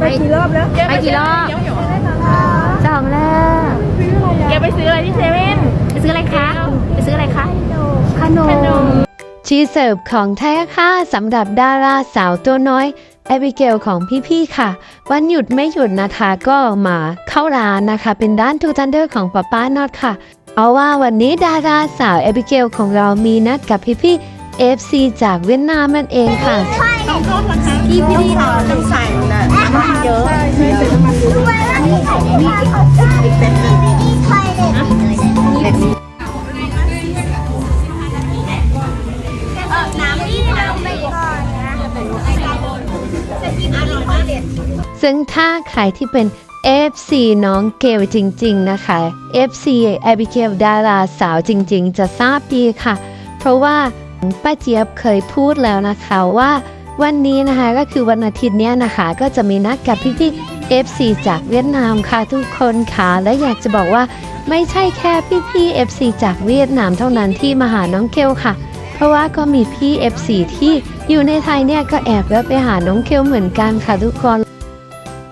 ไปกี่รอบแล้วไปกี่รอบสองรอบแกไปซื้ออะไรที่เซเว่นไปซื้ออะไรคะไปซื้ออะไรคะขนมชีเสิร์ฟของแท้ค่ะสำหรับดาราสาวตัวน้อยแอบิเกลของพี่ๆค่ะ วันหยุดไม่หยุดนะคะก็มาเข้าร้านนะคะ เป็นด้านทูทันเดอร์ของป้าป้านอตค่ะ เอาว่าวันนี้ดาราสาวแอบิเกลของเรามีนัดกับพี่ๆ FC จากเวียดนามนั่นเองค่ะ ที่พี่ดีต้องใส่น่ะน้ำเยอะซึ่งถ้าใครที่เป็น FC น้องเกลจริง ๆ นะคะ FC แอบิเกลดาราสาวจริง ๆ จะทราบดีค่ะ เพราะว่าป้าเจี๊ยบเคยพูดแล้วนะคะว่า วันนี้นะคะก็คือวันอาทิตย์เนี้ยนะคะ ก็จะมีนัดกับพี่ๆ FC จากเวียดนามค่ะทุกคนค่ะและอยากจะบอกว่าไม่ใช่แค่พี่ๆ FC จากเวียดนามเท่านั้นที่มาหาน้องเกลค่ะ เพราะว่าก็มีพี่ FC ที่อยู่ในไทยเนี่ยก็แอบแวะไปหาน้องเกลเหมือนกันค่ะทุกคน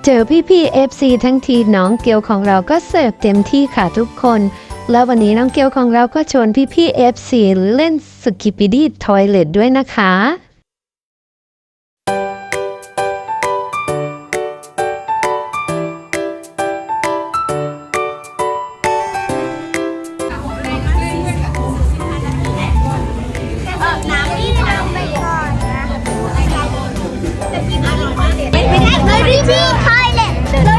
เจอพี่พี่เอฟซีทั้งทีน้องเกลของเราก็เสิร์ฟเต็มที่ค่ะทุกคนแล้ววันนี้น้องเกลของเราก็ชวนพี่พี่เอฟซีเล่นสกิปปิดี้ทอยเลตด้วยนะคะ